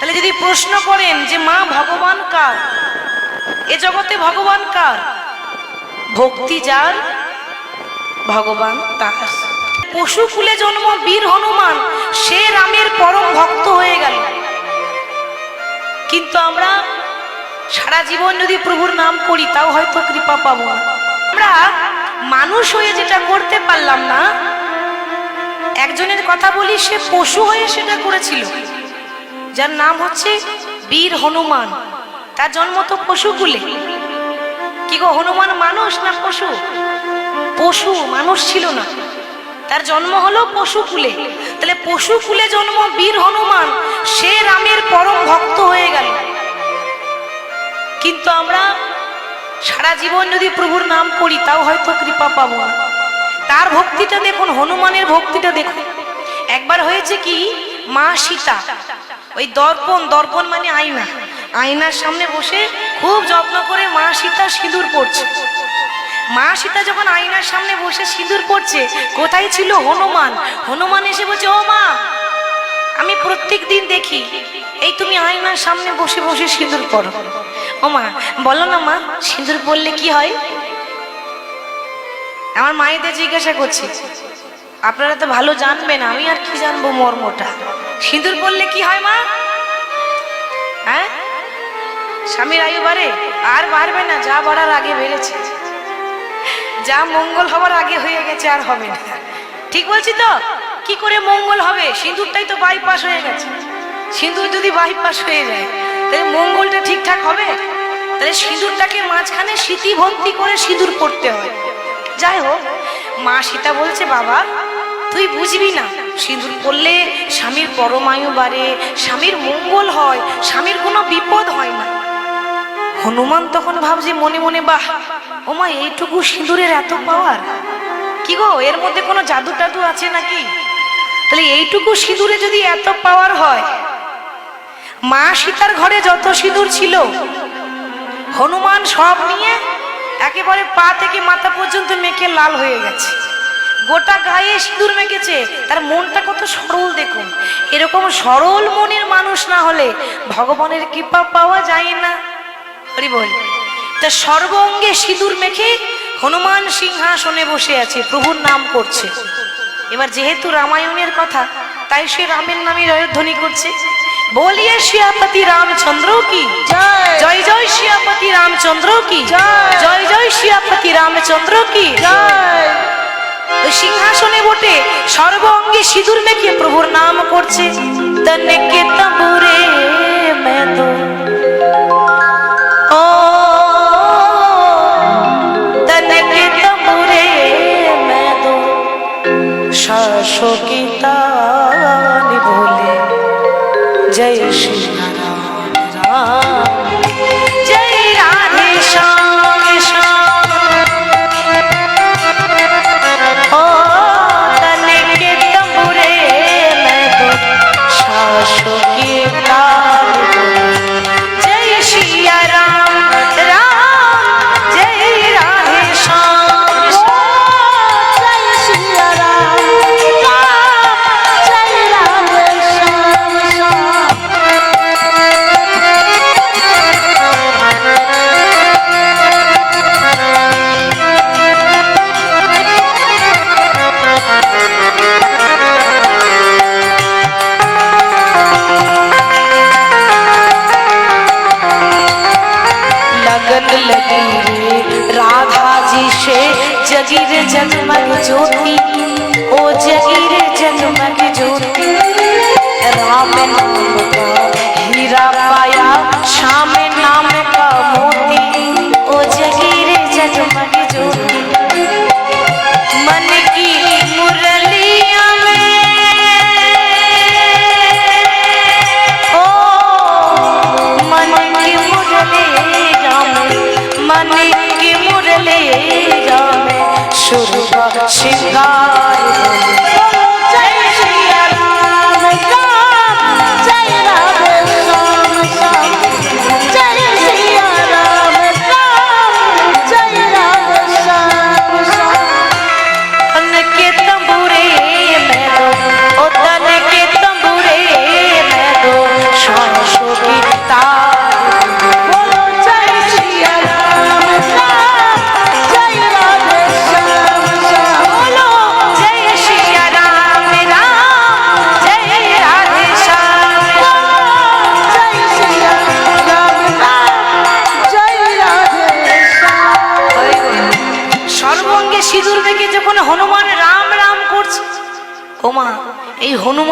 তাহলে যদি প্রশ্ন করেন যে মা ভগবান কার? এ জগতে ভগবান কার? ভক্তি যার? ভগবান তার। পশু কুলে জন্ম বীর হনুমান সে রামের পরম ভক্ত হয়ে গেল। কিন্তু আমরা সারা জীবন যদি প্রভুর নাম করি তাও হয়তো কৃপা পাবো না। আমরা মানুষ হয়ে যেটা করতে পারলাম না একজনের কথা বলি সে পশু হয়ে সেটা করেছিল। যার নাম হচ্ছে বীর হনুমান। তার জন্ম তো পশুকুলে কি গো, হনুমান মানুষ না পশু? পশু মানুষ ছিল না। তার জন্ম হলো পশুকুলে তাহলে পশুকুলে জন্ম বীর হনুমান। সে রামের পরম ভক্ত হয়ে গেল। কিন্তু আমরা সারা জীবন যদি প্রভুর নাম করি, তাও হয়তো কৃপা পাবো না। তার ভক্তিটা দেখুন, হনুমানের ভক্তিটা দেখুন। একবার হয়েছে কি মা সীতা। ওই দর্পণ দর্পণ মানে আয়না। আয়নার সামনে বসে খুব যত্ন করে মা সীতা সিঁদুর পড়ছে। মা সীতা যখন আয়নার সামনে বসে সিঁদুর পড়ছে, কোথায় ছিল হনুমান? হনুমান এসে বলছে, ও মা, আমি প্রত্যেক দিন দেখি, এই তুমি আয়নার সামনে বসে বসে সিঁদুর পড়ো। ও মা, বলো না মা, সিঁদুর পড়লে কি হয়? আমার মায়েদের জিজ্ঞাসা করছি আপনারা তো ভালো জানবেন, আমি আর কি জানব মর্মটা? সিঁদুর পড়লে কি হয় মা? হ্যাঁ? স্বামীর আয়ু বাড়ে, আর বাড়বে না, যা বাড়ার আগে বেড়েছে। যা মঙ্গল হবার আগে হয়ে গেছে, আর হবে না। ঠিক বলছি তো? কি করে মঙ্গল হবে? সিঁদুরটাই তো বাইপাস হয়ে গেছে। সিঁদুর যদি বাইপাস হয়ে যায়, তাহলে মঙ্গলটা ঠিকঠাক হবে? তাহলে সিঁদুরটাকে মাঝখানে স্মৃতি ভক্তি করে সিঁদুর পড়তে হয়। যাই হোক, মা সীতা বলছে, বাবা তুই বুঝবি না। সিঁদুর পড়লে স্বামীর পরমায়ু বাড়ে, স্বামীর মঙ্গল হয়, স্বামীর কোনো বিপদ হয় না। হনুমান তখন ভাবছে মনে মনে, বাহ, ওমা, এইটুকু সিঁদুরের এত পাওয়ার। কি গো, এর মধ্যে কোনো জাদু টাদু আছে নাকি? তাহলে এইটুকু সিঁদুরে যদি এত পাওয়ার হয়, মা সীতার ঘরে যত সিঁদুর ছিল, হনুমান সব নিয়ে একেবারে পা থেকে মাথা পর্যন্ত মেখে লাল হয়ে গেছে। গোটা গায়ে সিঁদুর মেখেছে। তার মনটা কত সরল দেখুন। এরকম সরল মনের মানুষ না হলে ভগবানের কৃপা পাওয়া যায় না। হরি বল। তা সর্ব অঙ্গে সিঁদুর মেখে হনুমান সিংহাসনে বসে আছে প্রভুর নাম করছে। এবার যেহেতু রামায়ণের কথা তাই সে রামের নামে জয়ধ্বনি করছে। বলিয়ে শিয়াপতি রামচন্দ্র কি? জয়। জয় শিয়াপতি রামচন্দ্র কি? জয়। জয় শিয়াপতি রামচন্দ্র কি? ওই সিংহাসনে বটে সর্ব অঙ্গে সিঁদুর মেখে প্রভুর নাম করছে। তনেকে তবুরে মেদো।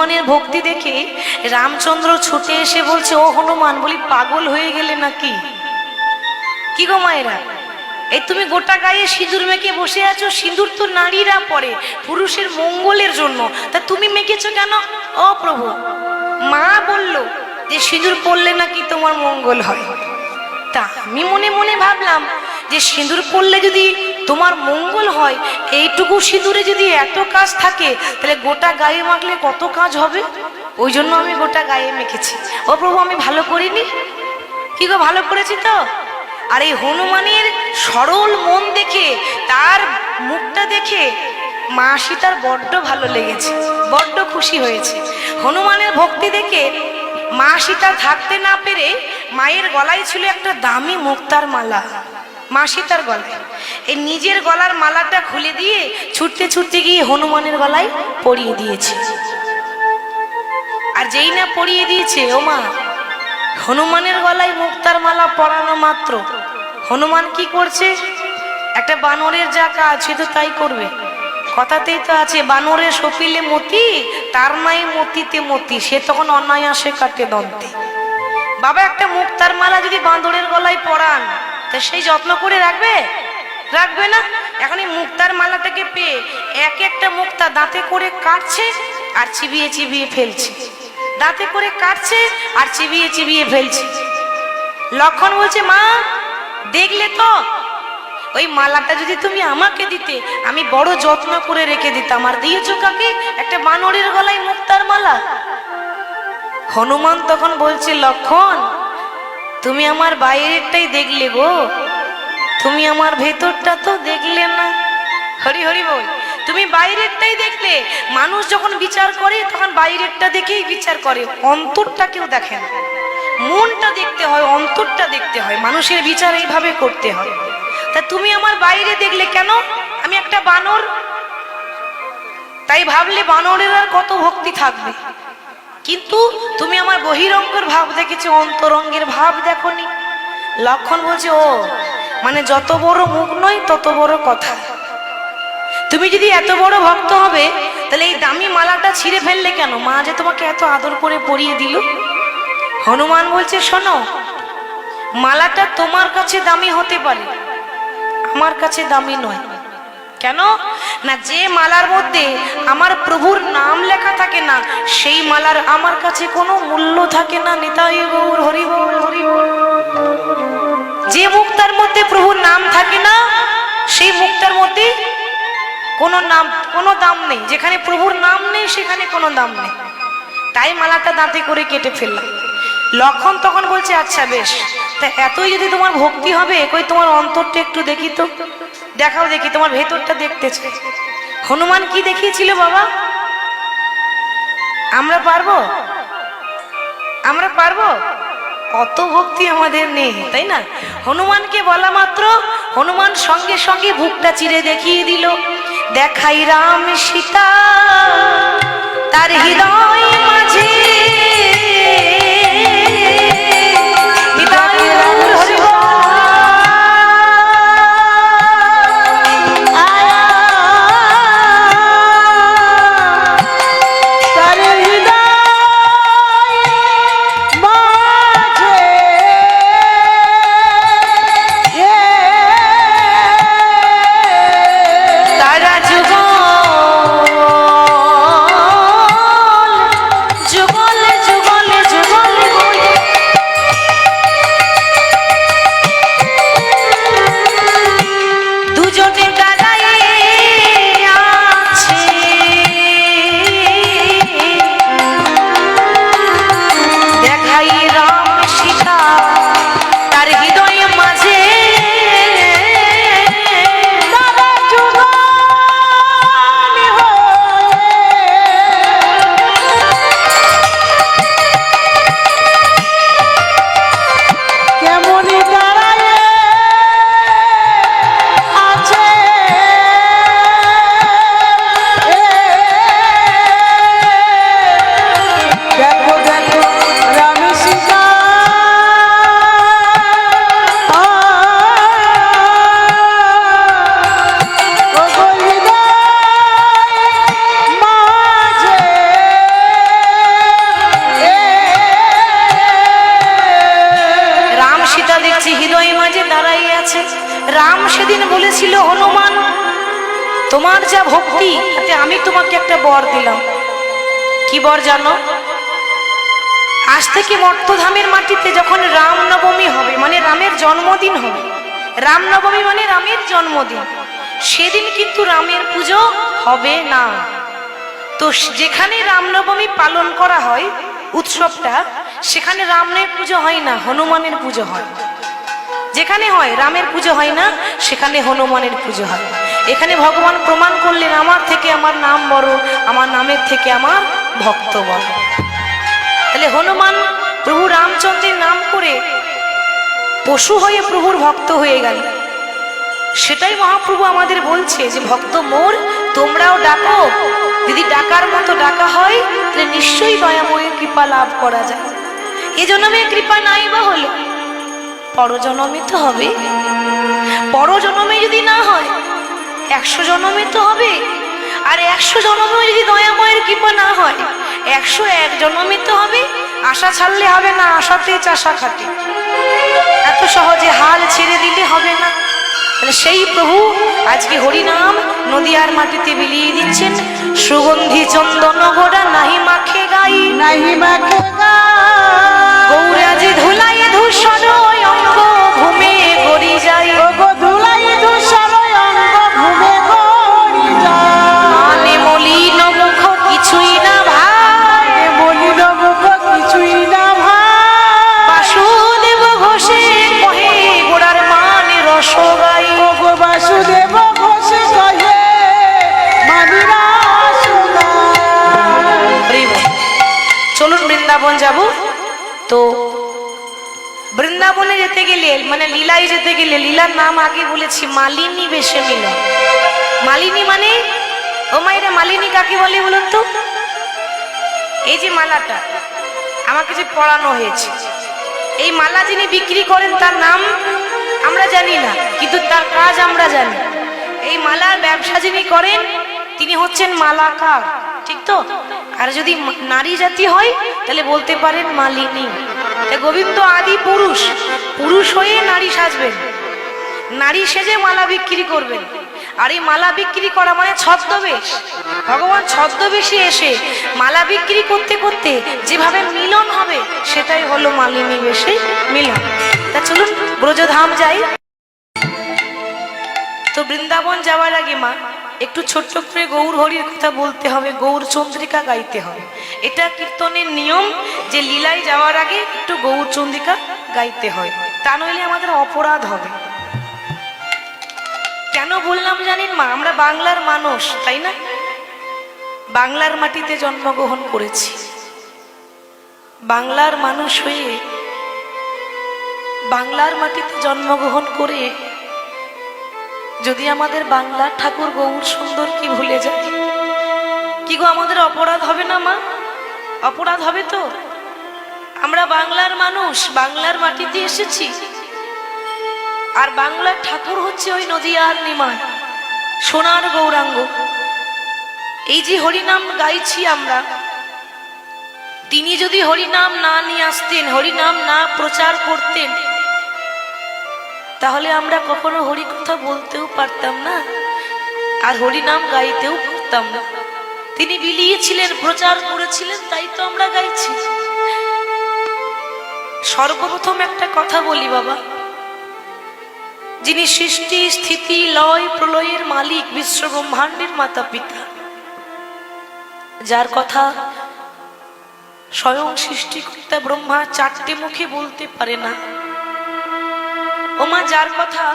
হনুমানের ভক্তি দেখে রামচন্দ্র ছুটে এসে বলছে, ও হনুমান, বলি পাগল হয়ে গেলে নাকি? কি গো মায়েরা? এই তুমি গোটা গায়ে সিঁদুর মেখে বসে আছো? সিঁদুর তো নারীরা পরে, পুরুষের মঙ্গলের জন্য। তা তুমি মেখেছো কেন? ও প্রভু, মা বলল যে সিঁদুর পরলে নাকি তোমার মঙ্গল হয়। তা আমি মনে মনে ভাবলাম যে সিঁদুর পরলে যদি তোমার মঙ্গল হয়, এইটুকু সিঁদুরে যদি এত কাজ থাকে, তাহলে গোটা গায়ে মাখলে কত কাজ হবে? ওই জন্য আমি গোটা গায়ে মেখেছি। ও প্রভু, আমি ভালো করিনি? কি গো, ভালো করেছি তো? আর এই হনুমানের সরল মন দেখে, তার মুখটা দেখে মা সীতার বড্ড ভালো লেগেছে, বড্ড খুশি হয়েছে। হনুমানের ভক্তি দেখে মা সীতা থাকতে না পেরে মায়ের গলায় ছিল একটা দামি মুক্তার মালা। মা তার গলায়। এই নিজের গলার মালাটা খুলে দিয়ে ছুটতে ছুটতে গিয়ে হনুমানের গলায় পরিয়ে দিয়েছে। আর যেই না পরিয়ে দিয়েছে, ও মা, হনুমানের গলায় মুক্তার মালা পরানো মাত্র। হনুমান কি করছে? একটা বানরের যা কাজ, সে তো তাই করবে। কথাতেই তো আছে বানরের সপিলে মতি, তার নাই মতিতে মতি, সে তখন অনায়াসে কাটে দন্তে। বাবা, একটা মুক্তার মালা যদি বাঁদরের গলায় পরান তা সেই যত্ন করে রাখবে? রাখবে না? এখন এই মুক্তার মালাটাকে পেয়ে এক একটা মুক্তা দাঁতে করে কাটছে আর চিবিয়ে চিবিয়ে ফেলছে। দাঁতে করে কাটছে আর চিবিয়ে চিবিয়ে ফেলছে। লক্ষণ বলছে, মা, দেখলে তো? ওই মালাটা যদি তুমি আমাকে দিতে, আমি বড় যত্ন করে রেখে দিতাম। আর দিয়েছ কাকে? একটা বানরের গলায় মুক্তার মালা? হনুমান তখন বলছে, লক্ষণ তুমি আমার বাইরেরটাই দেখলে গো। তুমি আমার ভেতরটা তো দেখলে না। হরি হরি বল, তুমি বাইরেরটাই দেখলে। মানুষ যখন বিচার করে, তখন বাইরেরটা দেখেই বিচার করে। অন্তরটা কেউ দেখে না। মনটা দেখতে হয়, অন্তরটা দেখতে হয়। মানুষের বিচার এইভাবে করতে হয়। তা তুমি আমার বাইরে দেখলে কেন? আমি একটা বানর। তাই ভাবলে বানরের আর কত ভক্তি থাকবে? কিন্তু তুমি আমার বহিরঙ্গের ভাব দেখেছ, অন্তরঙ্গের ভাব দেখনি। লক্ষণ বলছে, ও মানে যত বড় মুখ নয়, তত বড় কথা। তুমি যদি এত বড় ভক্ত হবে, তাহলে এই দামি মালাটা ছিঁড়ে ফেললে কেন? মা যে তোমাকে এত আদর করে পরিয়ে দিল। হনুমান বলছে, শোনো, মালাটা তোমার কাছে দামি হতে পারে, আমার কাছে দামি নয়। কেন? না, যে মালার মধ্যে আমার প্রভুর নাম লেখা থাকে না, সেই মালার আমার কাছে কোনো মূল্য থাকে না, নিতাই গৌর, হরি বল হরি যে মুক্তার মধ্যে প্রভুর নাম থাকে না, সেই মুক্তার মধ্যে কোনো নাম, কোনো দাম নেই। যেখানে প্রভুর নাম নেই, সেখানে কোনো দাম নেই। তাই মালাটা দাঁতে করে কেটে ফেললাম। লক্ষণ তখন বলছে আচ্ছা বেশ। তা এতই যদি তোমার ভক্তি হবে কই তোমার অন্তরটা একটু দেখি তো। দেখাও দেখি, তোমার ভেতরটা দেখতে চাই হনুমান কি দেখিয়েছিল বাবা? আমরা পারব? আমরা পারব? অত ভক্তি আমাদের নেই, তাই না? হনুমানকে বলা মাত্র, হনুমান সঙ্গে সঙ্গে বুকটা চিরে দেখিয়ে দিল, দেখাই রাম সীতা, তার হৃদয় মাঝে যা ভক্তি, তাতে আমি তোমাকে একটা বর দিলাম। কি বর জানো? আজ থেকে মর্তধামের মাটিতে যখন রাম নবমী হবে মানে রামের জন্মদিন হবে রাম নবমী মানে রামের জন্মদিন, সেদিন কিন্তু রামের পুজো হবে না। তো যেখানে রামনবমী পালন করা হয়, উৎসবটা, সেখানে রামের পুজো হয় না, হনুমানের পুজো হয়। যেখানে হয়, রামের পুজো হয় না, সেখানে হনুমানের পুজো হয়। এখানে ভগবান প্রমাণ করলেন, আমার থেকে আমার নাম বড়, আমার নামের থেকে আমার ভক্ত বড়। তাহলে হনুমান প্রভু রামচন্দ্রের নাম করে পশু হয়ে প্রভুর ভক্ত হয়ে গেল। সেটাই মহাপ্রভু আমাদের বলছে যে, ভক্ত মোর, তোমরাও ডাকো। যদি ডাকার মতো ডাকা হয়, তাহলে নিশ্চয়ই দয়াময়ের কৃপা লাভ করা যায়। এ জন্মে কৃপা নাই বা হলো, পরজন্মে তো হবে। পরজন্মে যদি না হয় একশো জন্মে তো হবে। আর একশো জন্মে যদি দয়াময়ের কৃপা না হয় একশো এক জন্মে তো হবে আশা ছাড়লে হবে না আশাতে চাষা খাটে। এত সহজে হাল ছেড়ে দিলে হবে না। তাহলে সেই প্রভু আজকে হরিনাম নদিয়ার মাটিতে বিলিয়ে দিচ্ছেন। সুগন্ধি চন্দন গোড়া নাহি মাখে গাই। নাহি মাখে গা গৌরাজে ধুলাই ধূসর বলেছি, মালিনী বেশে মিল মালিনী মানে? ও মাইরা মালিনী কাকে বলে বলুন তো? এই যে মালাটা, আমাকে যে পড়ানো হয়েছে। এই মালা যিনি বিক্রি করেন, তার নাম আমরা জানি না, কিন্তু তার কাজ আমরা জানি। এই মালার ব্যবসা যিনি করেন, তিনি হচ্ছেন মালাকার, ঠিক তো? আর যদি নারী জাতি হয়, তাহলে বলতে পারেন মালিনী। গোবিন্দ আদি পুরুষ পুরুষ হয়ে নারী সাজবেন। নারী সেজে মালা বিক্রি করবেন। আর এই মালা বিক্রি করা মানে ছদ্মবেশ। ভগবান ছদ্মবেশে এসে মালা বিক্রি করতে করতে যেভাবে মিলন হবে, সেটাই হলো মালিনী বেশে মিলন। তা চলুন, ব্রজধাম যাই। তো বৃন্দাবন যাওয়ার আগে মা, একটু ছোট্ট করে গৌর হরির কথা বলতে হবে গৌর চন্দ্রিকা গাইতে হবে। এটা কীর্তনের নিয়ম, যে লীলায় যাওয়ার আগে একটু গৌর চন্দ্রিকা গাইতে হয়। তা নইলে আমাদের অপরাধ হবে। কেন বললাম জানেন মা? আমরা বাংলার মানুষ, তাই না? বাংলার মাটিতে জন্মগ্রহণ করেছি। বাংলার মানুষ হয়ে বাংলার মাটিতে জন্মগ্রহণ করে যদি আমাদের বাংলার ঠাকুর গৌর সুন্দর কি ভুলে যায়? কি গো, আমাদের অপরাধ হবে না মা? অপরাধ হবে তো? আমরা বাংলার মানুষ, বাংলার মাটিতে এসেছি। আর বাংলার ঠাকুর হচ্ছে ওই নদীয়ার নিমায় সোনার গৌরাঙ্গ। এই যে হরিনাম গাইছি আমরা, তিনি যদি হরিনাম না নিয়ে আসতেন, হরিনাম না প্রচার করতেন, তাহলে আমরা কখনো হরি কথা বলতেও পারতাম না, আর হরিনাম গাইতেও পারতাম না। তিনি বিলিয়েছিলেন, প্রচার করেছিলেন, তাই তো আমরা গাইছি। সর্বপ্রথম একটা কথা বলি বাবা। যিনি সৃষ্টি, স্থিতি, লয়, প্রলয়ের মালিক, বিশ্ব ব্রহ্মাণ্ডের মাতা পিতা। যার কথা স্বয়ং সৃষ্টিকর্তা ব্রহ্মা চারটে মুখে বলতে পারে না। ওমা, যার কথা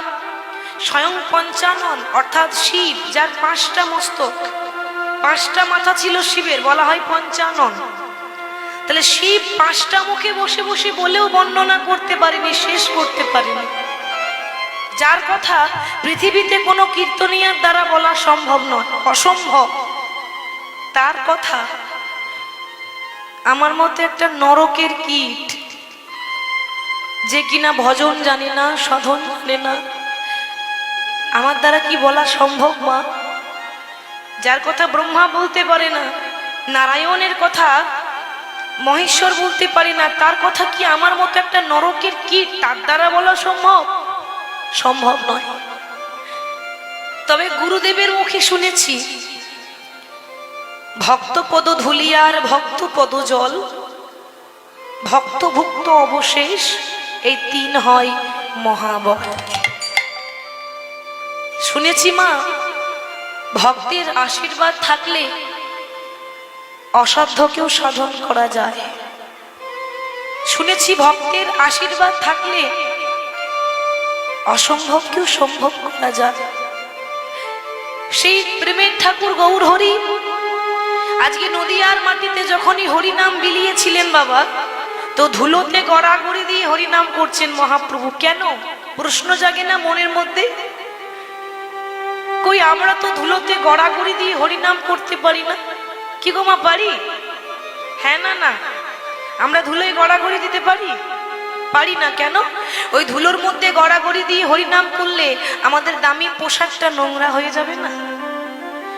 স্বয়ং পঞ্চানন, অর্থাৎ শিব, যার পাঁচটা মস্তক, পাঁচটা মাথা ছিল শিবের, বলা হয় পঞ্চানন। তাহলে শিব পাঁচটা মুখে বসে বসে বলেও বর্ণনা করতে পারেনি, শেষ করতে পারেনি। যার কথা পৃথিবীতে কোনো কীর্তনিয়ার দ্বারা বলা সম্ভব নয়, অসম্ভব। তার কথা, আমার মতে একটা নরকের কীট, যে কিনা ভজন জানে না, সাধন জানে না, আমার দ্বারা কি বলা সম্ভব, মা? যার কথা ব্রহ্মা বলতে পারে না, নারায়ণের কথা, মহেশ্বর বলতে পারি না, তার কথা কি আমার মতো একটা নরকের কীট, তার দ্বারা বলা সম্ভব? সম্ভব নয়। তবে গুরুদেবের মুখে শুনেছি, ভক্ত পদ ধুলিয়ার ভক্ত পদ জল, ভক্তভুক্ত অবশেষ এই তিন হয় মহাবল। শুনেছি মা, ভক্তের আশীর্বাদ থাকলে অসাধ্যকেও সাধন করা যায়। শুনেছি ভক্তের আশীর্বাদ থাকলে অসম্ভবকেও সম্ভব করা যায়। সেই প্রেমের ঠাকুর গৌর হরি আজকে নদীয়ার মাটিতে যখনই হরিনাম বিলিয়েছিলেন বাবা, তো ধুলোতে গড়াগড়ি দিয়ে হরিনাম করছেন মহাপ্রভু। কেন? প্রশ্ন জাগে না মনের মধ্যে? কই, আমরা তো ধুলোতে গড়াগড়ি দিয়ে হরিনাম করতে পারি না। কি গো মা, পারি? হ্যাঁ না না। আমরা ধুলোয় গড়াগড়ি দিতে পারি? পারি না কেন? ওই ধুলোর মধ্যে গড়াগড়ি দিয়ে হরিনাম করলে আমাদের দামি পোশাকটা নোংরা হয়ে যাবে না?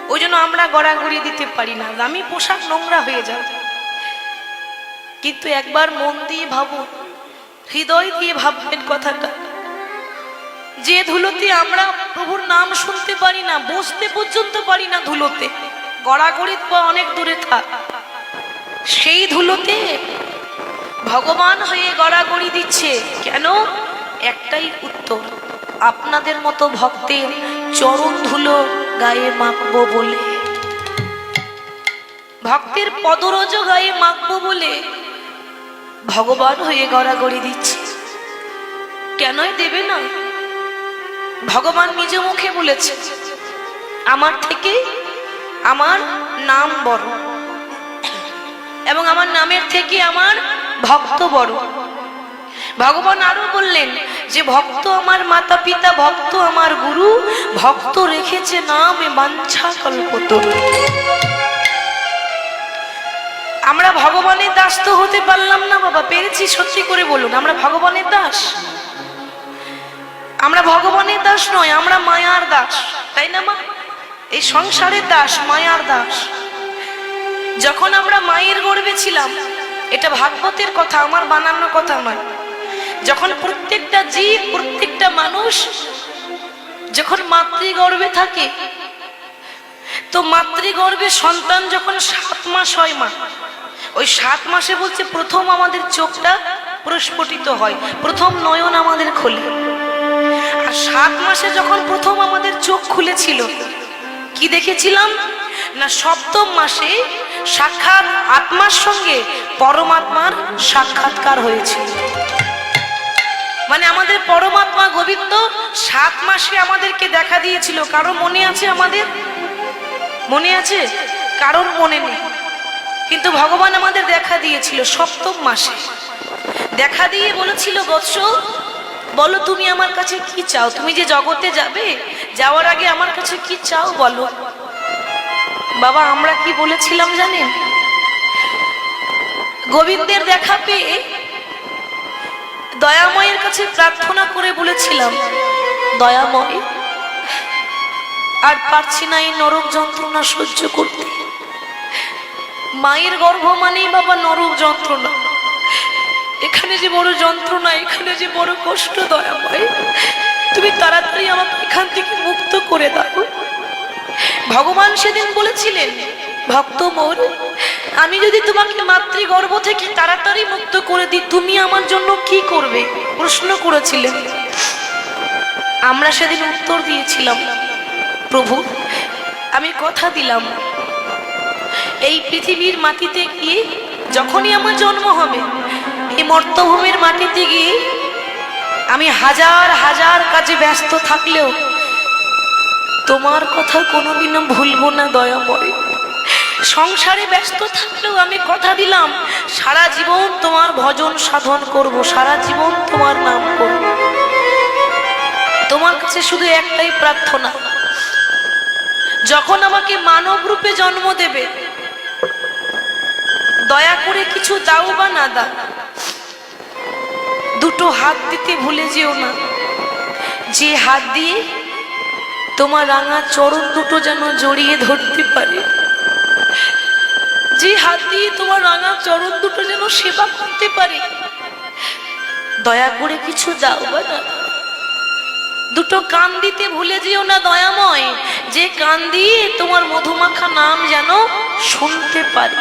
ওই জন্য আমরা গড়াগড়ি দিতে পারি না, দামি পোশাক নোংরা হয়ে যাবে। কিন্তু একবার মন দিয়ে ভাবুন হৃদয় দিয়ে ভাববেন কথাটা। যে ধুলোতে আমরা প্রভুর নাম শুনতে পারি না বসতে পর্যন্ত পারি না ধুলোতে। গড়াগড়ি অনেক দূরে থাক। সেই ধুলোতে ভগবান হয়ে গড়াগড়ি দিচ্ছে। কেন? একটাই উত্তর। আপনাদের মতো ভক্তের চরণ ধুলো গায়ে মাখব বলে। ভক্তের পদরজ গায়ে মাখব বলে ভগবান হয়ে গড়াগড়ি দিচ্ছে। কেনই দেবে না? ভগবান নিজ মুখে বলেছে, আমার থেকে আমার নাম বড় এবং আমার নামের থেকে আমার ভক্ত বড়। ভগবান আরও বললেন, যে ভক্ত আমার মাতা পিতা ভক্ত আমার গুরু, ভক্ত রেখেছে নাম বাঞ্ছা কল্পতরু আমরা ভগবানের দাস তো হতে পারলাম না বাবা, পেরেছি সত্যি করে বলুন, আমরা ভগবানের দাস। আমরা ভগবানের দাস নয়, আমরা মায়ার দাস, তাই না মা? এই সংসারের দাস, মায়ার দাস। যখন আমরা মায়ের গর্বে ছিলাম এটা ভাগবতের কথা, আমার বানানো কথা নয়। যখন প্রত্যেকটা জীব, প্রত্যেকটা মানুষ যখন মাতৃগর্ভে থাকে, তো মাতৃগর্ভে সন্তান যখন সাত মাস হয় মা, ওই সাত মাসে বলছে প্রথম আমাদের চোখটা প্রস্ফুটিত হয়, প্রথম নয়ন আমাদের খোলে। আর সাত মাসে যখন প্রথম আমাদের চোখ খুলেছিল, কি দেখেছিলাম? না সপ্তম মাসে সাক্ষাৎ আত্মার সঙ্গে পরমাত্মার সাক্ষাৎকার হয়েছিল মানে আমাদের পরমাত্মা গোবিন্দ সাত মাসে আমাদেরকে দেখা দিয়েছিল। কারও মনে আছে আমাদের? মনে আছে? কারোর মনে নেই। কিন্তু ভগবান আমাদের দেখা দিয়েছিল সপ্তম মাসে। দেখা দিয়ে বলেছিল, বৎস, বলো তুমি আমার কাছে কি চাও? তুমি যে জগতে যাবে, যাওয়ার আগে আমার কাছে কি চাও বলো? বাবা, আমরা কি বলেছিলাম জানেন? গোবিন্দের দেখা পেয়ে দয়াময়ের কাছে প্রার্থনা করে বলেছিলাম, দয়াময়, আর পারছি না এই নরক যন্ত্রণা সহ্য করতে। মায়ের গর্ভ মানেই বাবা নরক যন্ত্রণা। এখানে যে বড় যন্ত্রণা, এখানে যে বড় কষ্ট, দয়াময়, তুমি তাড়াতাড়ি আমাকে এখান থেকে মুক্ত করে দাও। ভগবান সেদিন বলেছিলেন, ভক্ত মোর আমি যদি তোমাকে মাতৃগর্ভ থেকে তাড়াতাড়ি মুক্ত করে দিই, তুমি আমার জন্য কি করবে? প্রশ্ন করেছিলেন। আমরা সেদিন উত্তর দিয়েছিলাম, প্রভু, আমি কথা দিলাম। এই পৃথিবীর মাটিতে গিয়ে যখনই আমার জন্ম হবে, এই মর্তভূমির মাটিতে গিয়ে আমি হাজার হাজার কাজে ব্যস্ত থাকলেও তোমার কথা কোনোদিনও ভুলবো না, দয়াময়। সংসারে ব্যস্ত থাকলেও আমি কথা দিলাম, সারা জীবন তোমার ভজন সাধন করব, সারা জীবন তোমার নাম করব। তোমার কাছে শুধু একটাই প্রার্থনা, যখন আমাকে মানব রূপে জন্ম দেবে, দয়া করে কিছু দাও বা না দাও, দুটো হাত দিতে ভুলে যেও না। যে হাত দিয়ে তোমার রাঙা চরণ দুটো যেন জড়িয়ে ধরতে পারে। যে হাত দিয়ে তোমার রাঙা চরণ দুটো যেন সেবা করতে পারে, দয়া করে কিছু দাও বা না দুটো কান দিতে ভুলে যেও না দয়াময়, যে কান দিয়ে তোমার মধুমাখা নাম যেন শুনতে পারে।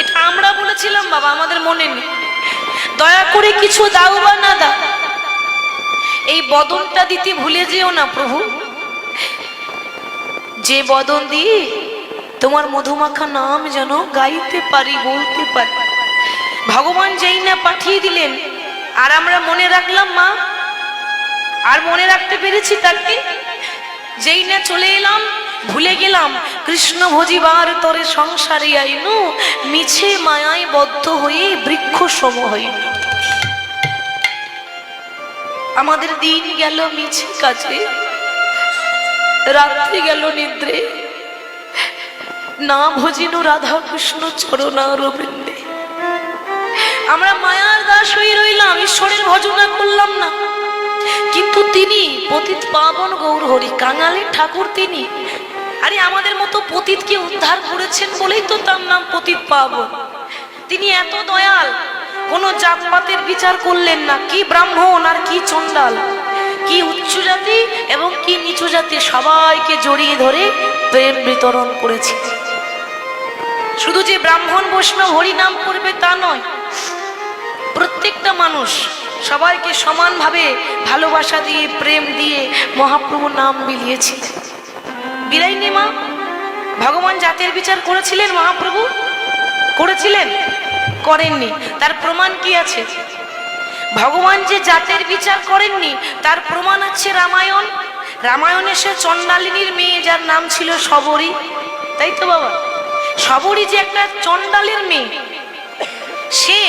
এটা আমরা বলেছিলাম বাবা, আমাদের মনে নেই। দয়া করে কিছু দাও বা না দাও। এই বদনটা দিতে ভুলে যেও না প্রভু। যে বদন দিয়ে তোমার মধুমাখা নাম যেন গাইতে পারি, বলতে পারি। ভগবান যেই না পাঠিয়ে দিলেন, আর আমরা মনে রাখলাম, মা, আর মনে রাখতে পেরেছি তাকে যেই না চলে এলাম, ভুলে গেলাম, কৃষ্ণ ভজিবার তরে সংসারে আইনু, মিছে মায়ায় বদ্ধ হয়ে বৃক্ষ সম হইল। আমাদের দিন গেল মিছে কাছে। রাত্রি গেল নিদ্রে। না ভজিনু রাধা কৃষ্ণ চরণারবিন্দে। আমরা মায়ার দাস হয়ে রইলাম, ঈশ্বরের ভজনা করলাম না। কিন্তু তিনি পতিত পাবন গৌর হরি কাঙালের ঠাকুর তিনি। আরে, আমাদের মতো পতিতকে উদ্ধার করেছেন বলেই তো তার নাম পতিত পাবন। তিনি এত দয়াল, কোন জাতপাতের বিচার করলেন না, কি ব্রাহ্মণ আর কি চন্ডাল কি উচ্চ জাতি এবং কি নিচু জাতি সবাইকে জড়িয়ে ধরে প্রেম বিতরণ করেছে। শুধু যে ব্রাহ্মণ, বৈষ্ণব, হরি নাম করবে তা নয়, প্রত্যেকটা মানুষ সবাইকে সমানভাবে ভালোবাসা দিয়ে, প্রেম দিয়ে মহাপ্রভু নাম বিলিয়েছে। বিরাইনি মা, ভগবান জাতের বিচার করেছিলেন মহাপ্রভু? করেছিলেন? করেননি। তার প্রমাণ কি আছে? ভগবান যে জাতের বিচার করেননি, তার প্রমাণ আছে রামায়ণ। রামায়ণে সে চণ্ডালিনীর মেয়ে, যার নাম ছিল সবরী তাই তো বাবা? সবরী যে একটা চণ্ডালের মেয়ে, সে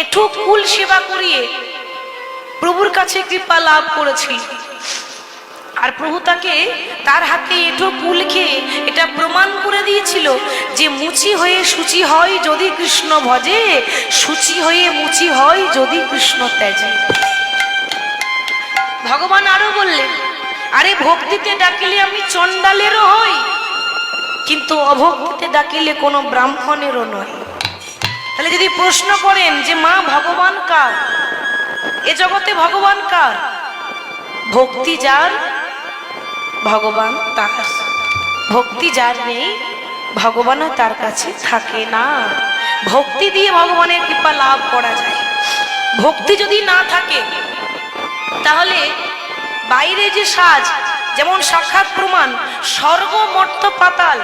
এঠো কুল সেবা করিয়ে প্রভুর কাছে কৃপা লাভ করেছিল আর প্রভু তাকে তার হাতে এঠো কুল খেয়ে এটা প্রমাণ করে দিয়েছিল যে মুচি হয়ে সূচি হয় যদি কৃষ্ণ ভজে, সূচি হয়ে মুচি হয় যদি কৃষ্ণ ত্যাজে। ভগবান আরও বললেন, আরে ভক্তিতে ডাকিলে আমি চণ্ডালেরও হই, কিন্তু অভক্তিতে ডাকিলে কোনো ব্রাহ্মণেরও নয় তাহলে যদি প্রশ্ন করেন যে মা ভগবান কার? এ জগতে ভগবান কার? ভক্তি যার ভগবান তার ভক্তি যার নেই, ভগবানও তার কাছে থাকে না। ভক্তি দিয়ে ভগবানের কৃপা লাভ করা যায়। ভক্তি যদি না থাকে, তাহলে বাইরে যে সাজ, যেমন সাক্ষাৎ প্রমাণ, স্বর্গ মর্ত পাতাল,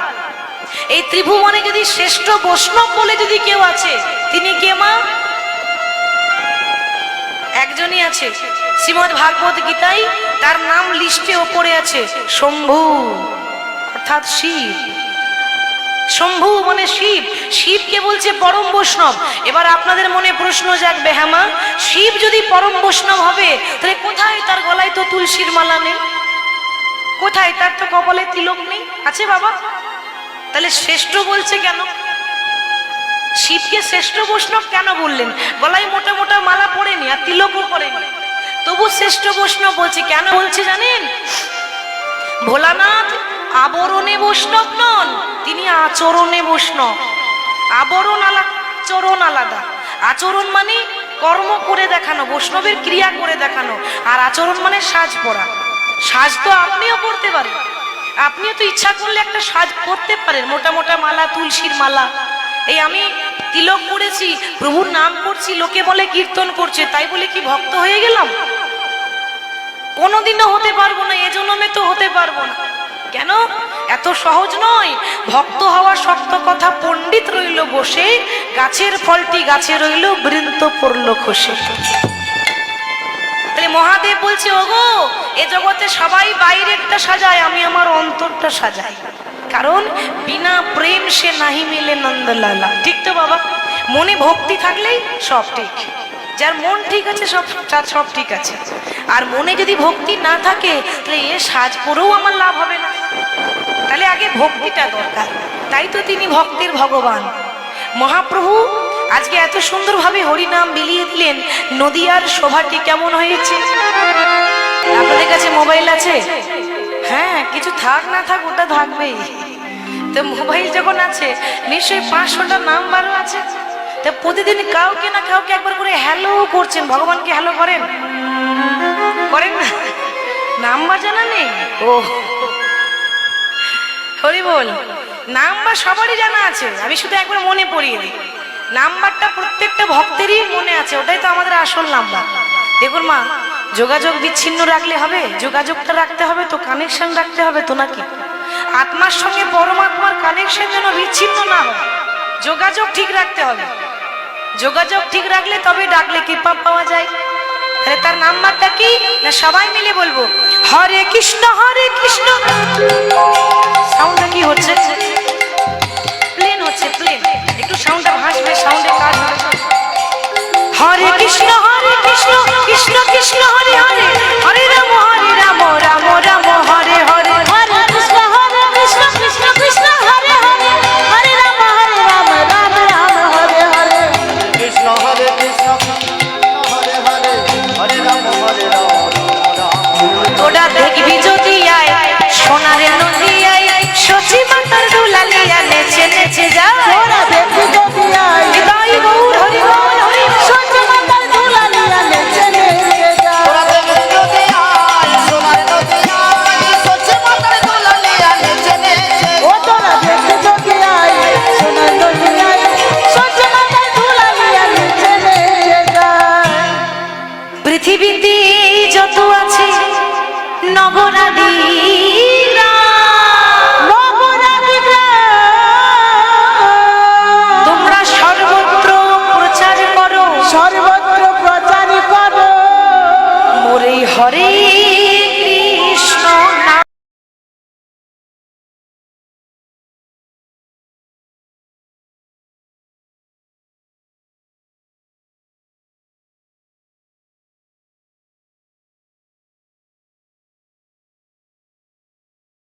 এই ত্রিভুবনে যদি শ্রেষ্ঠ বৈষ্ণব বলে যদি কেউ আছে, তিনি কে মা? একজনই আছে। শ্রীমদ ভাগবত গীতায় তার নাম লিস্টে ওপরে আছে, শম্ভু, অর্থাৎ শিব। শম্ভু মানে শিব। শিবকে বলছে পরম বৈষ্ণব। এবার আপনাদের মনে প্রশ্ন জাগবে হ্যাঁ মা, শিব যদি পরম বৈষ্ণব হবে, তাহলে কোথায় তার গলায় তো তুলসীর মালা নেই? কোথায়? তার তো কপালে তিলক নেই। আছে বাবা? তাহলে শ্রেষ্ঠ বলছে কেন? শিবকে শ্রেষ্ঠ বৈষ্ণব কেন বললেন? গলায় মোটা মোটা মালা পড়েনি আর তিলকও পড়েনি তবু শ্রেষ্ঠ বৈষ্ণব বলছে, কেন বলছে জানেন? ভোলানাথ আবরণে বৈষ্ণব নন, তিনি আচরণে বৈষ্ণব। আবরণ আলাদা আচরণ আলাদা। আচরণ মানে কর্ম করে দেখানো, বৈষ্ণবের ক্রিয়া করে দেখানো, আর আচরণ মানে সাজ পরা। সাজ তো আপনিও পড়তে পারেন। আপনিও তো ইচ্ছা করলে একটা সাজ পরতে পারেন, মোটা মোটা মালা, তুলসীর মালা। এই আমি তিলক পড়েছি প্রভুর নাম করছি, লোকে বলে কীর্তন করছে, তাই বলে কি ভক্ত হয়ে গেলাম? কোনোদিনও হতে পারব না এ জন্মে তো হতে পারব না। কেন? এত সহজ নয়। ভক্ত হওয়া শক্ত কথা, পণ্ডিত রইল বসে, গাছের ফলটি গাছে রইল বৃন্ত পড়ল খসে। তাহলে মহাদেব বলছে, ওগো, এ জগতে সবাই বাইরেরটা সাজায়, আমি আমার অন্তরটা সাজাই। কারণ বিনা প্রেম সে নাহি মিলে নন্দলালা। ঠিক তো বাবা? মনে ভক্তি থাকলেই সব ঠিক। যার মন ঠিক আছে, সব তার সব ঠিক আছে। আর মনে যদি ভক্তি না থাকে, তাহলে এ সাজ পরেও আমার লাভ হবে না। তাহলে আগে ভক্তিটা দরকার। তাই তো তিনি ভক্তের ভগবান। মহাপ্রভু, আজকে এত সুন্দরভাবে হরিনাম বিলিয়ে দিলেন। নদিয়ার শোভাটি কেমন হয়েছে? আপনাদের কাছে মোবাইল আছে? হ্যাঁ কিছু থাক না থাক, ওটা থাকবেই। তো মোবাইল যখন আছে, নিশ্চয়ই পাঁচশোটা নাম্বারও আছে। তা প্রতিদিন কাউকে না কাউকে একবার করে হ্যালো করছেন, ভগবানকে হ্যালো করেন? করেন না? নাম্বার জানা নেই? ও। হরি বল, নাম্বার সবারই জানা আছে, আমি শুধু একবার মনে পড়িয়ে দিই। নাম্বারটা প্রত্যেকটা ভক্তেরই মনে আছে, ওটাই তো আমাদের আসল নাম্বার। দেখুন মা, যোগাযোগ বিচ্ছিন্ন রাখলে হবে, যোগাযোগটা রাখতে হবে, তো কানেকশন রাখতে হবে তো নাকি? আত্মার সঙ্গে পরমাত্মার কানেকশন যেন বিচ্ছিন্ন না হয়। যোগাযোগ ঠিক রাখতে হবে। যোগাযোগ ঠিক রাখলে তবে ডাকলে কৃপা পাওয়া যায়। তাহলে তার নাম্বারটা কি? না সবাই মিলে বলব। হরে কৃষ্ণ হরে কৃষ্ণ। সাউন্ডটা কি হচ্ছে? প্লেন হচ্ছে প্লেন একটু সাউন্ডটা ভাসবে সাউন্ডে কাজ হরে কৃষ্ণ হরে কৃষ্ণ কৃষ্ণ কৃষ্ণ, হরে হরে। হরে রাম হরে রাম রাম রাম, হরে হরে। নেচে যায় তোরা দেখবি যদি আয়। হরি বল